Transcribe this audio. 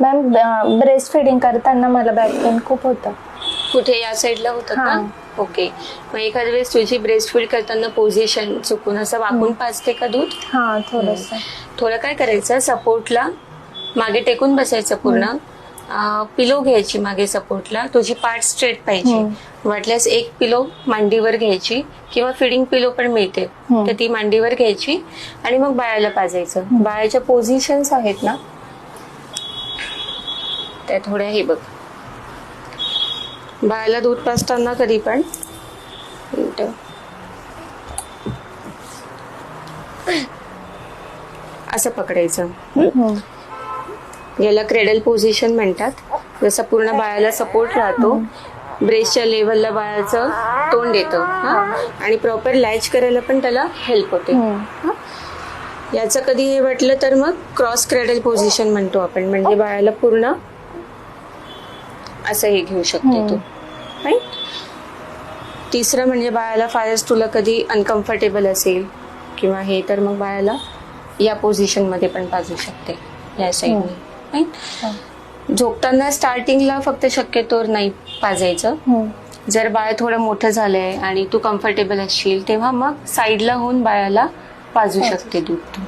Ma'am breast feeding करताना मला back pain खूप होतं. कुठे? या साईडला होतं. का? ओके मग एखाद्या वेळेस तुझी ब्रेस्ट फीड करताना पोझिशन चुकून असं वाकून पाजते का दूध? हा थोडस. थोडं काय करायचं? सपोर्टला मागे टेकून बसायचं पूर्ण. पिलो घ्यायची मागे सपोर्टला तुझी पार्ट स्ट्रेट पाहिजे. वाटल्यास एक पिलो मांडीवर घ्यायची किंवा फिडिंग पिलो पण मिळते. तर ती मांडीवर घ्यायची आणि मग बाळाला पाजायचं. बाळाच्या पोझिशन्स आहेत ना? त्या थोड्या हे बघ बाळाला दूध पाजताना कधी पण. असं पकडायचं हं? याला क्रेडल पोझिशन म्हणतात जसं पूर्ण बाळाला सपोर्ट राहतो ब्रेस्टच्या लेवलला बाळाचं तोंड येतं? आणि प्रॉपर लॅच करायला पण त्याला हेल्प होते हा? याचं कधी हे वाटलं तर मग क्रॉस क्रेडल पोझिशन म्हणतो आपण म्हणजे बाळाला पूर्ण असं हे घेऊ शकते तू. Right? तिसरं म्हणजे बाळाला फारच तुला कधी अनकम्फर्टेबल असेल किंवा हे तर मग बाळाला या पोझिशनमध्ये पण पाजू शकते या साईडने झोपताना स्टार्टिंगला फक्त शक्यतोवर नाही पाजायचं. जर बाळ थोडं मोठं झालंय आणि तू कम्फर्टेबल असशील तेव्हा मग साईडला होऊन बाळाला पाजू शकते दूध तू.